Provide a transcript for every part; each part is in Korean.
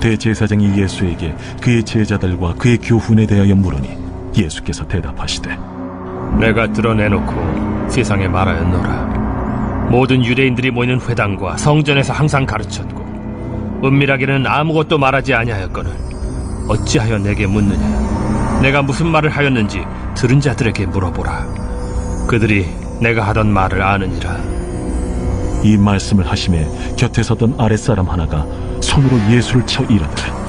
대제사장이 예수에게 그의 제자들과 그의 교훈에 대하여 물으니 예수께서 대답하시되 내가 드러내놓고 세상에 말하였노라. 모든 유대인들이 모이는 회당과 성전에서 항상 가르쳤고 은밀하게는 아무것도 말하지 아니하였거늘 어찌하여 내게 묻느냐? 내가 무슨 말을 하였는지 들은 자들에게 물어보라. 그들이 내가 하던 말을 아느니라. 이 말씀을 하심에 곁에 서던 아랫사람 하나가 손으로 예수를 쳐 이르되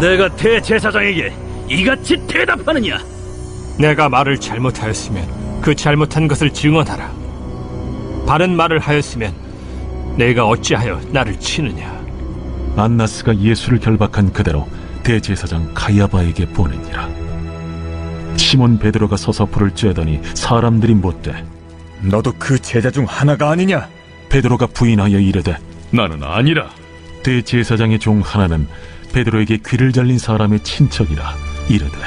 내가 대제사장에게 이같이 대답하느냐? 내가 말을 잘못하였으면 그 잘못한 것을 증언하라. 바른 말을 하였으면 내가 어찌하여 나를 치느냐? 안나스가 예수를 결박한 그대로 대제사장 가야바에게 보내니라 시몬 베드로가 서서 불을 쬐더니 사람들이 못돼 너도 그 제자 중 하나가 아니냐? 베드로가 부인하여 이르되 나는 아니라. 대제사장의 종 하나는 베드로에게 귀를 잘린 사람의 친척이라 이르되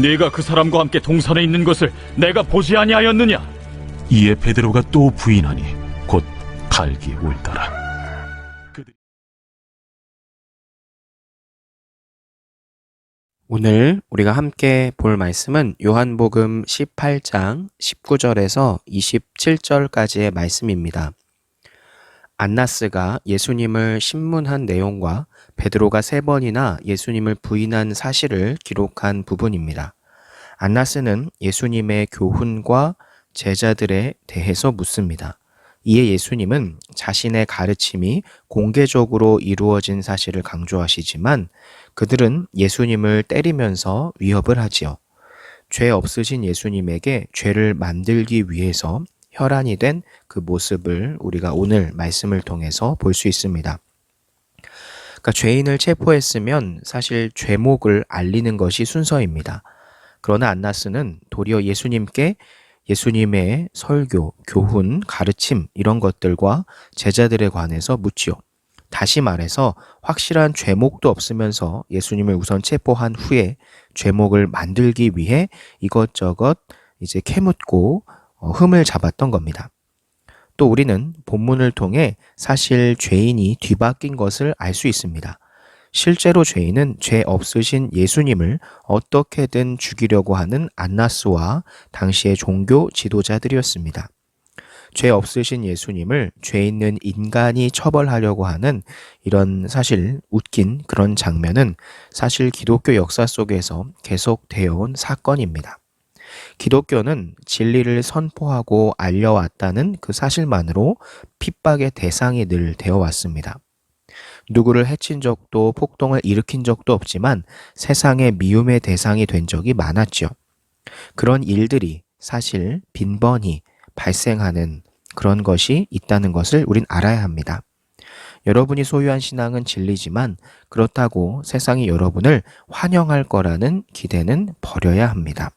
네가 그 사람과 함께 동산에 있는 것을 내가 보지 아니하였느냐? 이에 베드로가 또 부인하니 곧 갈기 울더라 오늘 우리가 함께 볼 말씀은 요한복음 18장 19절에서 27절까지의 말씀입니다. 안나스가 예수님을 신문한 내용과 베드로가 세 번이나 예수님을 부인한 사실을 기록한 부분입니다. 안나스는 예수님의 교훈과 제자들에 대해서 묻습니다. 이에 예수님은 자신의 가르침이 공개적으로 이루어진 사실을 강조하시지만 그들은 예수님을 때리면서 위협을 하지요. 죄 없으신 예수님에게 죄를 만들기 위해서 혈안이 된 그 모습을 우리가 오늘 말씀을 통해서 볼 수 있습니다. 그러니까 죄인을 체포했으면 사실 죄목을 알리는 것이 순서입니다. 그러나 안나스는 도리어 예수님께 예수님의 설교, 교훈, 가르침 이런 것들과 제자들에 관해서 묻지요. 다시 말해서 확실한 죄목도 없으면서 예수님을 우선 체포한 후에 죄목을 만들기 위해 이것저것 이제 캐묻고 어, 흠을 잡았던 겁니다. 또 우리는 본문을 통해 사실 죄인이 뒤바뀐 것을 알 수 있습니다. 실제로 죄인은 죄 없으신 예수님을 어떻게든 죽이려고 하는 안나스와 당시의 종교 지도자들이었습니다. 죄 없으신 예수님을 죄 있는 인간이 처벌하려고 하는 이런 사실 웃긴 그런 장면은 사실 기독교 역사 속에서 계속되어 온 사건입니다. 기독교는 진리를 선포하고 알려왔다는 그 사실만으로 핍박의 대상이 늘 되어 왔습니다. 누구를 해친 적도 폭동을 일으킨 적도 없지만 세상의 미움의 대상이 된 적이 많았죠. 그런 일들이 사실 빈번히 발생하는 그런 것이 있다는 것을 우린 알아야 합니다. 여러분이 소유한 신앙은 진리지만 그렇다고 세상이 여러분을 환영할 거라는 기대는 버려야 합니다.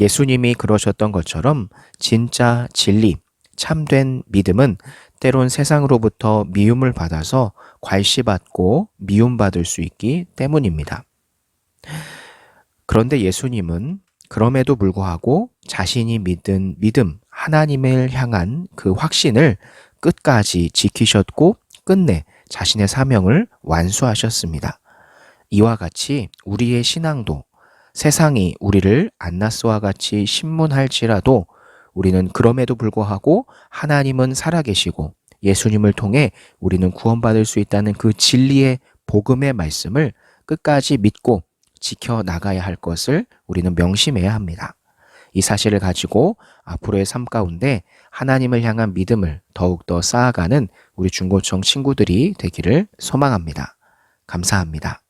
예수님이 그러셨던 것처럼 진짜 진리, 참된 믿음은 때론 세상으로부터 미움을 받아서 괄시받고 미움받을 수 있기 때문입니다. 그런데 예수님은 그럼에도 불구하고 자신이 믿은 믿음, 하나님을 향한 그 확신을 끝까지 지키셨고 끝내 자신의 사명을 완수하셨습니다. 이와 같이 우리의 신앙도 세상이 우리를 안나스와 같이 신문할지라도 우리는 그럼에도 불구하고 하나님은 살아계시고 예수님을 통해 우리는 구원받을 수 있다는 그 진리의 복음의 말씀을 끝까지 믿고 지켜 나가야 할 것을 우리는 명심해야 합니다. 이 사실을 가지고 앞으로의 삶 가운데 하나님을 향한 믿음을 더욱더 쌓아가는 우리 중고청 친구들이 되기를 소망합니다. 감사합니다.